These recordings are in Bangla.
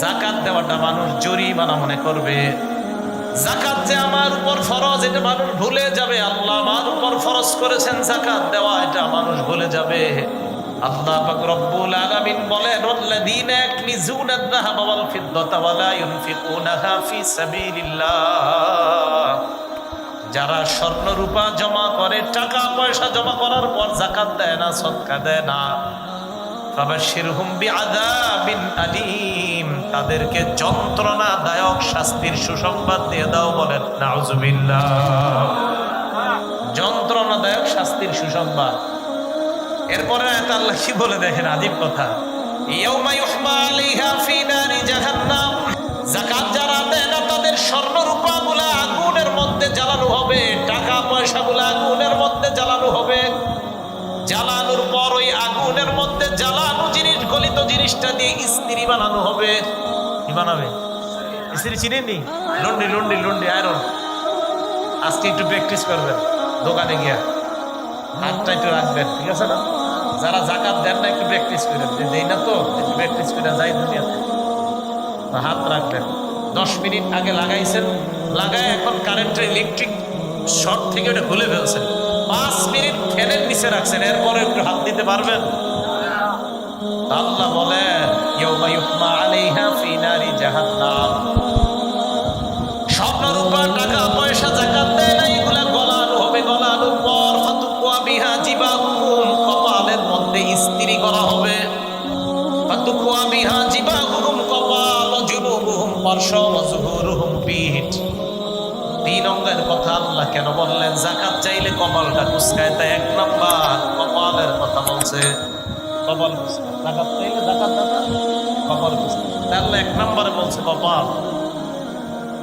জাকাত দেওয়াটা মানুষ জরিমানা মনে করবে। জাকাত যে আমার উপর ফরজ, এটা মানুষ ভুলে যাবে। আল্লাহ আমার উপর ফরজ করেছেন জাকাত দেওয়া, এটা মানুষ ভুলে যাবে। আল্লাহ যারা স্বর্ণ রূপা জমা করে টাকা পয়সা জমা করার পর জাকাত দেয় না, সদকা দেয় না। তাদেরকে যন্ত্রণাদায়ক শাস্তির সুসংবাদ দিয়ে দাও বলেন। নাউজুবিল্লাহ। যন্ত্রণাদায়ক শাস্তির সুসংবাদ। এরপরে আল্লাহ কি বলে দেখেন? আদিব কথা। জ্বালানোর পর ওই আগুনের মধ্যে জ্বালানো জিনিস, গলিত জিনিসটা দিয়ে স্ত্রী বানানো হবে। কি বানাবে? স্ত্রী চিনেননি? লন্ডি লন্ডি লন্ডি, আয়রন। আজকে একটু প্র্যাকটিস করবেন, দোকানে গিয়া। হাতটা একটু রাখবেন, ঠিক আছে না? যারা জাকাত দেন না, একটু প্র্যাকটিস করেন। যে দেই না তো, একটু প্র্যাকটিস করে যাই দুনিয়াতে। হাত রাখবেন। দশ মিনিট আগে লাগাইছেন, লাগায় এখন কারেন্টের ইলেকট্রিক শর্ট থেকে ওটা খুলে ফেলছেন। পাঁচ মিনিট ফ্যানের নিচে রাখছেন এরপরে একটু হাত দিতে পারবেন? আল্লাহ বলেন টাকা, পয়সা জাকাত জিবাহুম, কপালের মধ্যে করা হবে। জিবাহুম, কপাল পিঠ। কথা আল্লাহ কেন বললেন? জাকাত চাইলে কপালটা কুসকায় তাই এক নাম্বার, কপালের কথা বলছে। কপাল কুসকায় জাকাত চাইলে জাকাত দাতা কপাল তাই আল্লাহ এক নম্বরে বলছে কপাল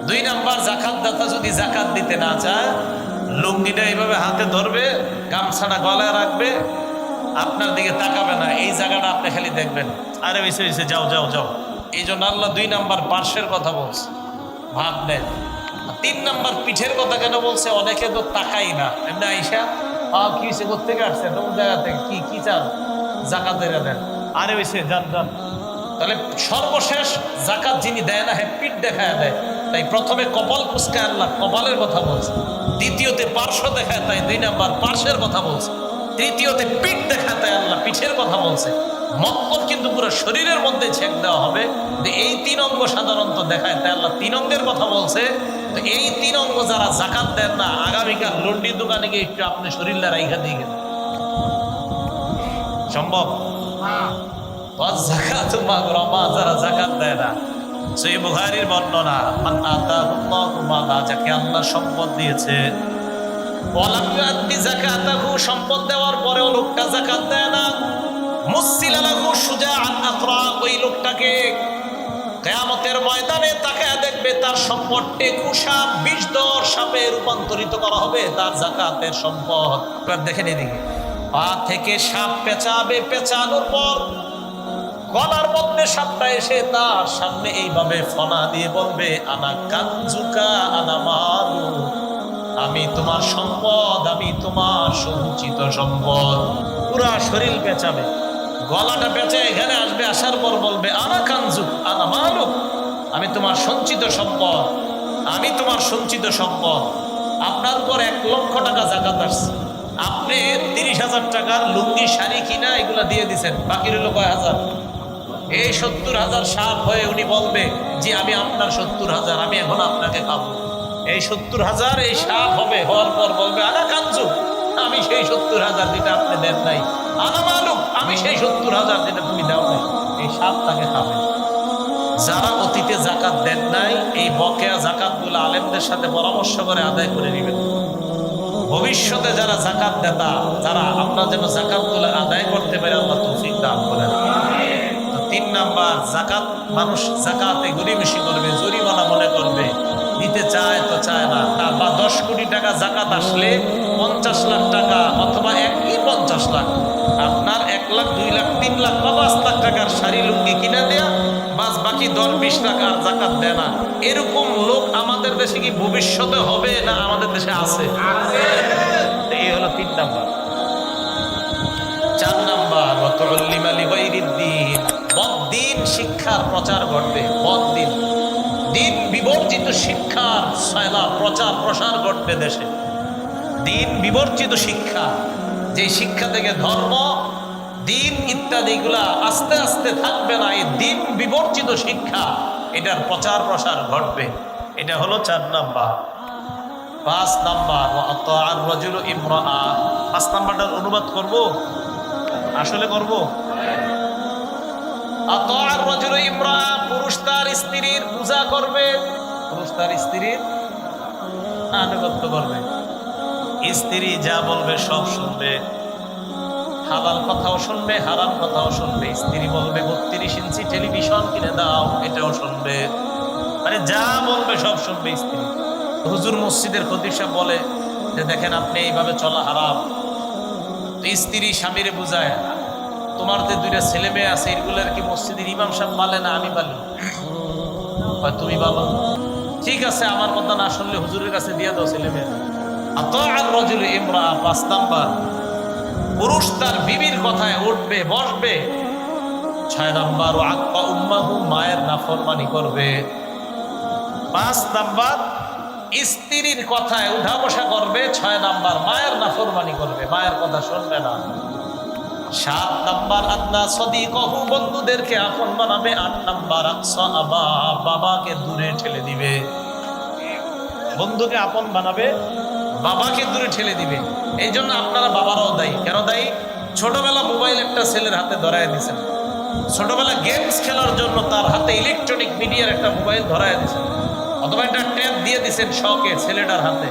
দুই নাম্বার জাকাত দাতা যদি জাকাত দিতে না চায়, লুঙ্গিটা এইভাবে হাতে ধরবে, গামছাটা গলায় রাখবে, আপনার দিকে তাকাবে না। এই জায়গাটা আপনি খালি দেখবেন। আরে বেশি বেশি যাও যাও যাও। এই জন্য আল্লাহ দুই নাম্বার পার্শ্বের কথা বলছে ভাব নেন। তিন নাম্বার পিঠের কথা কেন বলছে, অনেকে তো তাকাই না। এমনি আইসা আ কি হয়েছে কোথেকে আসছে কোন জায়গা থেকে কি কি চান? জাকাত দেয়া দেন। আরে হয়েছে যান যান। তাহলে সর্বশেষ জাকাত যিনি দেয় না হ্যাঁ পিঠ দেখায় দেয়। তাই প্রথমে কপাল কুসকায় আল্লাহ কপালের কথা বলছে। দ্বিতীয়তে পার্শ্ব দেখায় তাই দুই নাম্বার পার্শ্বের কথা বলছে। তৃতীয়তে পিঠ দেখায় তাই আল্লাহ পিঠের কথা বলছে। মক্কল কিন্তু পুরো শরীরের মধ্যে ছেক দেওয়া হবে যে এই তিন অঙ্গ সাধারণত দেখায় তাই আল্লাহ তিন অঙ্গের কথা বলছে। তো এই তিন অঙ্গ যারা জাকাত দেন না আগামীকাল লন্ডির দোকানে গিয়ে একটু আপনি শরীরটা রাইখা দিয়ে গেলেন। সম্ভব? যারা দেয় না বর্ণনা যাকে আল্লাহ সম্পদ সম্পদ দেওয়ার পরেও লোকটা দেয় না। ওই লোকটাকে কেয়ামতের ময়দানে তাকে দেখবে তার সম্পদ টেকু সাপ বিষ দর সাপে রূপান্তরিত করা হবে, তার জাকাতের সম্পদ। দেখেন এদিকে পা থেকে সাপ পেঁচাবে, পেঁচানোর পর গলার মধ্যে সাপটা এসে তার সামনে এইভাবে ফনা দিয়ে বলবে, আনা কাঞ্জুকা আনা মালু আমি তোমার সম্পদ, আমি তোমার সঞ্চিত সম্পদ। পুরা শরীর পেঁচাবে। গলাটা পেঁচে এখানে আসবে, আসার পর বলবে, আনা কাঞ্জুক আনা মালুক আমি তোমার সঞ্চিত সম্পদ, আমি তোমার সঞ্চিত সম্পদ। আপনার উপর এক লক্ষ টাকা জাকাত আসছে। আপনি তিরিশ হাজার টাকার লুঙ্গি, শাড়ি কিনা এগুলা দিয়ে দিছেন, বাকি রইল কয় হাজার? এই সত্তর হাজার সাপ হয়ে উনি বলবে যে আমি আপনার সত্তর হাজার, আমি এখন আপনাকে খাব এই সত্তর হাজার এই সাপ হবে, হওয়ার পর বলবে আনা কাঞ্চু, আমি সেই সত্তর হাজার যেটা আপনি দেন নাই। আনা মালুক আমি সেই সত্তর হাজার যেটা তুমি দাও নাই। এই সাপ তাকে খাবে। যারা অতীতে জাকাত দেন নাই, এই বকেয়া জাকাতগুলো আলেমদের সাথে পরামর্শ করে আদায় করে নেবেন। ভবিষ্যতে যারা জাকাত দেতা তারা আমরা যেন তুলে আদায় করতে পারি, আল্লাহ তৌফিক দান করেন। তিন নাম্বার জাকাত মানুষ জাকাতে গরিবেশি করবে, জরিমানা মনে করবে। দিতে চায় তো চায় না। তা বা দশ কোটি টাকা জাকাত আসলে পঞ্চাশ লাখ টাকা অথবা একই পঞ্চাশ লাখ। আপনার এক লাখ দুই লাখ তিন লাখ বা পাঁচ লাখ টাকার শাড়ি লুঙ্গি কিনে দেয়া বাস বাকি দশ বিশ লাখ আর জাকাত দেয় না। এরকম লোক আমাদের দেশে কি ভবিষ্যতে হবে না আমাদের দেশে আছে? এই হলো তিন নাম্বার। চার নাম্বার বদ্দিন শিক্ষার প্রচার ঘটবে বদ্দিন। দিন বিবর্জিত শিক্ষার সয়লা প্রচার প্রসার ঘটবে দেশে। দিন বিবর্জিত শিক্ষা যে শিক্ষা থেকে ধর্ম দিন ইত্যাদিগুলা আস্তে আস্তে থাকবে না। এই দিন বিবর্জিত শিক্ষা, এটার প্রচার প্রসার ঘটবে। এটা হলো চার নাম্বার। পাঁচ নাম্বার রজুল ইমরা পাঁচ নাম্বারটার অনুবাদ করব? আসলে করব? রজুল ইমরা পুরুষ তার স্ত্রীর পূজা করবে। পুরুষ তার স্ত্রীর আনুগত্য করবে। স্ত্রী যা বলবে সব শুনবে। হালাল কথাও শুনবে, হারাম কথাও শুনবে। স্ত্রী বলবে, বত্রিশ ইঞ্চি টেলিভিশন কিনে দাও, এটাও শুনবে। মানে যা বলবে সব শুনবে স্ত্রী। হুজুর মসজিদের খতিব সাহেব বলে যে, দেখেন, আপনি এইভাবে চলা হারাম। তো স্ত্রী স্বামীরে বুঝায়, তোমার যে দুইটা ছেলে মেয়ে আছে, এগুলোর কি মসজিদের ইমাম সাহেব বলে না আমি হয় তুমি বলো ঠিক আছে, আমার কথা না শুনলে হুজুরের কাছে দিয়ে দাও ছেলে মেয়ে। আর রজুল ইমরা পাঁচ পুরুষ তার বিবির কথায় উঠবে, বসবে। ছয় নাম্বার ও আকপা উম্মাহু মায়ের নাফরমানি করবে। পাঁচ নাম্বার, স্ত্রীর কথায় উঠা বসা করবে, ছয় নাম্বার, মায়ের নাফরমানি করবে। মায়ের কথা শুনবে না। সাত নাম্বার আদনা সদি কহু বন্ধুদেরকে আপন বানাবে। আট নাম্বার বাবাকে দূরে ঠেলে দিবে। বন্ধুকে আপন বানাবে। বাবাকে দূরে ঠেলে দিবে। এই জন্য আপনারা বাবারাও দায়ী। কেন দায়ী? ছোটবেলা মোবাইল একটা ছেলের হাতে ধরায় দিয়েছেন ছোটবেলা গেমস খেলার জন্য তার হাতে ইলেকট্রনিক মিডিয়ার একটা মোবাইল ধরায় দিয়েছেন অথবা একটা ট্যাব দিয়ে দিয়েছেন শখে ছেলেটার হাতে।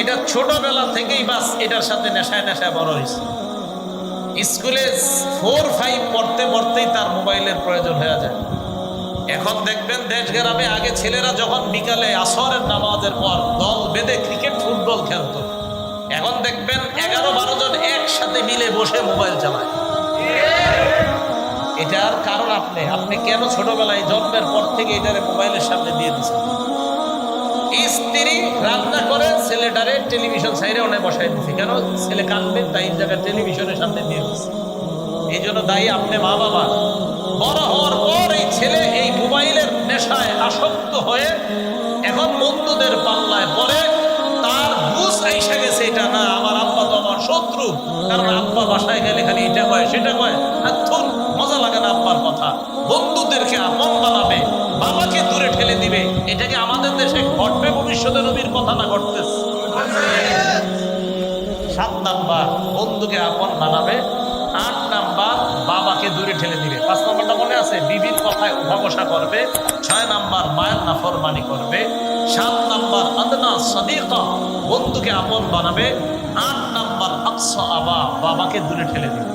এটা ছোটবেলা থেকেই বাস এটার সাথে নেশায় নেশায় বড় হয়েছে। স্কুলে ফোর ফাইভ পড়তে পড়তেই তার মোবাইলের প্রয়োজন হয়ে যায়। এখন দেখবেন দেশ গ্রামে আগে ছেলেরা যখন বিকালে আসরের নামাজের পর দল বেঁধে ক্রিকেট ফুটবল খেলতো। এখন দেখবেন এগারো বারো জন একসাথে মিলে বসে মোবাইল চালায়। এটার কারণ আপনি আপনি কেন ছোটবেলায় জন্মের পর থেকে এটারে মোবাইলের সামনে দিয়ে দিচ্ছেন স্ত্রী রান্না করে ছেলেটারে টেলিভিশন সাইডে অনেক বসাই দিচ্ছে কেন? ছেলে কাঁদবে, তাই জায়গায় টেলিভিশনের সামনে দিয়ে দিচ্ছে এই জন্য দায়ী আপনি মা, বাবা। বড় হওয়ার পর এই ছেলে এই মোবাইলের নেশায় আসক্ত হয়ে এখন বন্ধুদের পাল্লায় পড়ে তার বুঝ আইসা গেছে, এটা না, আমার আব্বা তো আমার শত্রু। কারণ আব্বা বাসায় গেলে খালি এটা কয়, সেটা কয় আর থুর মজা লাগে না আব্বার কথা। বন্ধুদেরকে আপন বানাবে, বাবাকে দূরে ঠেলে দিবে। এটা কি আমাদের দেশে ঘটবে, ভবিষ্যতে নবীর কথা না ঘটতেছে? সাত নাম্বার, বন্ধুকে আপন বানাবে, আট নাম্বার, বাবাকে দূরে ঠেলে দিবে। পাঁচ নাম্বারটা মনে আছে? বিবির কথায় উঠা করবে, ছয় নাম্বার, মায়ের নাফরমানি করবে। সাত নাম্বার আদনা সদিকা, বন্ধুকে আপন বানাবে। আট নাম্বার আকস আবা, বাবাকে দূরে ঠেলে দিবে।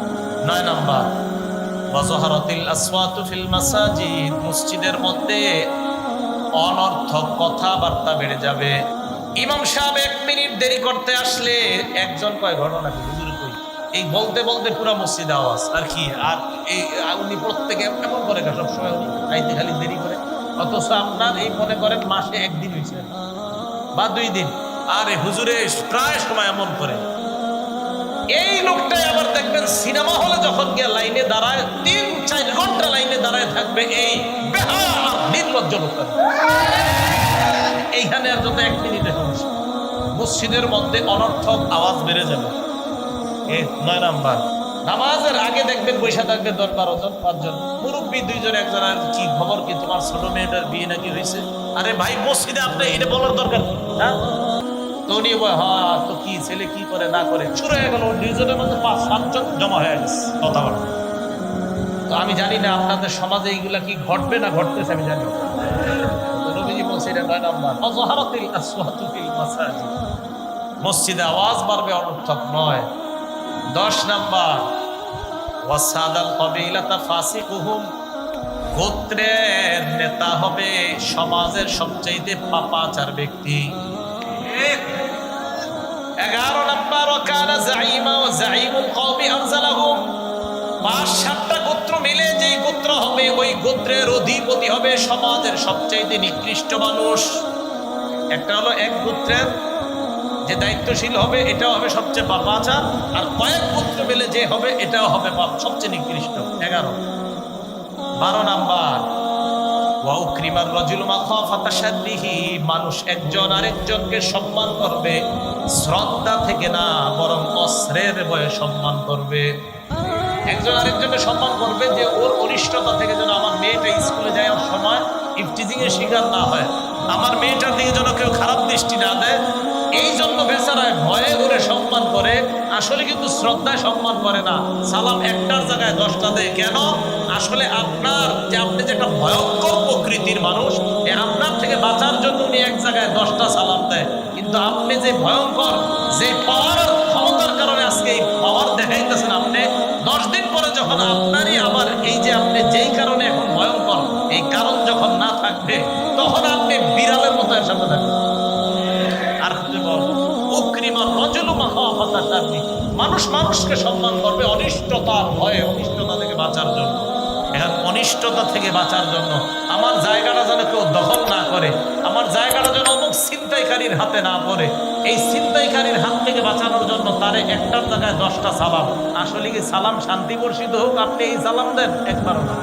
নয় নাম্বার, ওয়াজহারাতিল আসওয়াতু ফিল মাসাজিদ, মসজিদের মধ্যে অনর্থক কথাবার্তা বেড়ে যাবে। ইমাম সাহেব এক মিনিট দেরি করতে আসলে একজন কয়, ঘটনা হুজুর কই? এই বলতে বলতে পুরো মসজিদ আওয়াজ। আর কি? আর এই উনি প্রত্যেকে এমন করে, সবসময় উনি খালি দেরি করে অথচ আপনার এই মনে করেন মাসে একদিন হয়েছে বা দুই দিন। আরে হুজুরে প্রায় সময় এমন করে। এই লোকটাই আবার দেখবেন সিনেমা হলে যখন গিয়ে লাইনে দাঁড়ায় তিন চার ঘণ্টা লাইনে দাঁড়ায় থাকবে এই নির্লজ্জ লোকটা। এইখানে আর যত এক মিনিটে সমস্যা মসজিদের মধ্যে অনর্থক আওয়াজ বেড়ে যাবে। এই নয় নাম্বার। নামাজের আগে দেখবেন বৈশা থাকবে দশ বারো জন পাঁচজন মুরব্বী দুইজন, একজন, আর কি খবর কি তোমার ছোট মেয়েটার বিয়ে নাকি হয়েছে? আরে ভাই, মসজিদে আপনি এটা বলার দরকার হ্যাঁ? তো উনি হ্যাঁ তো কি ছেলে কি করে, না করে? শুরু হয়ে গেল, দুইজনের মধ্যে পাঁচ সাতজন জমা হয়ে গেছে কথাবার্তা। তো আমি জানি না আপনাদের সমাজে এইগুলা কি ঘটবে না ঘটতেছে, আমি জানি। নবীজি বলছে, এটা নয় নাম্বার। অজহারাতিল আসওয়াতু মাসাজিদ। মসজিদে আওয়াজ বাড়বে, অনর্থক নয়। দশ নাম্বার গোত্রের নেতা হবে সমাজের সবচাইতে পাপাচার ব্যক্তি। এগারো নাম্বার জাইমা সাতটা গোত্র মিলে যেই গোত্র হবে, ওই গোত্রের অধিপতি হবে সমাজের সবচাইতে নিকৃষ্ট মানুষ। একটা হলো এক গোত্রের যে দায়িত্বশীল হবে, এটাও হবে সবচেয়ে পাপাচার আর কয়েক পুত্র মিলে যে হবে, এটাও হবে পাপ সবচেয়ে নিকৃষ্ট, এগারো। বারো নাম্বার। মানুষ একজন আরেকজনকে সম্মান করবে। শ্রদ্ধা থেকে না, বরং অস্ত্রের সম্মান করবে। একজন আরেকজনকে সম্মান করবে যে, ওর অনিষ্টতা থেকে যেন আমার মেয়েটা স্কুলে যাওয়ার সময় শিকার না হয়। আমার মেয়েটার দিকে যেন কেউ খারাপ দৃষ্টি না দেয়। এই জন্য বেচারায় ভয়ে করে সম্মান করে, আসলে কিন্তু শ্রদ্ধায় সম্মান করে না। সালাম একটার জায়গায়, দশটা দেয়। কেন? আসলে আপনার যে আপনি যে একটা ভয়ঙ্কর প্রকৃতির মানুষ, এ আপনার থেকে বাঁচার জন্য উনি এক জায়গায় দশটা সালাম দেয়। কিন্তু আপনি যে ভয়ঙ্কর, যে পাওয়ার ক্ষমতার কারণে আজকে এই পাওয়ার দেখাইতেছেন আপনি, দশ দিন পরে যখন আপনারই আবার এই যে আপনি যেই কারণে এখন ভয়ঙ্কর, এই কারণ যখন না থাকবে, তখন আপনি মানুষ মানুষকে সম্মান করবে অনিষ্টতার ভয়ে, অনিষ্টতা থেকে বাঁচার জন্য। এখন অনিষ্টতা থেকে বাঁচার জন্য আমার জায়গাটা যেন কেউ দখল না করে, আমার জায়গাটা যেন অমুক ছিনতাইকারীর হাতে না পড়ে। এই ছিনতাইকারীর হাত থেকে বাঁচানোর জন্য তারে একটার জায়গায় দশটা সালাম। আসলে কি সালাম শান্তি বর্ষিত হোক, আপনি এই সালাম দেন? একবারও না।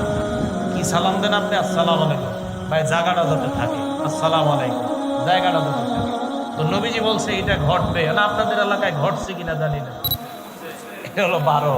কি সালাম দেন আপনি? আসসালাম আলাইকুম। ভাই, জায়গাটা যাতে থাকে। আসসালাম আলাইকুম। জায়গাটা যাতে থাকে। তো নবীজি বলছে, এটা ঘটবে। না, আপনাদের এলাকায় ঘটছে কিনা জানি না। হলো বারো।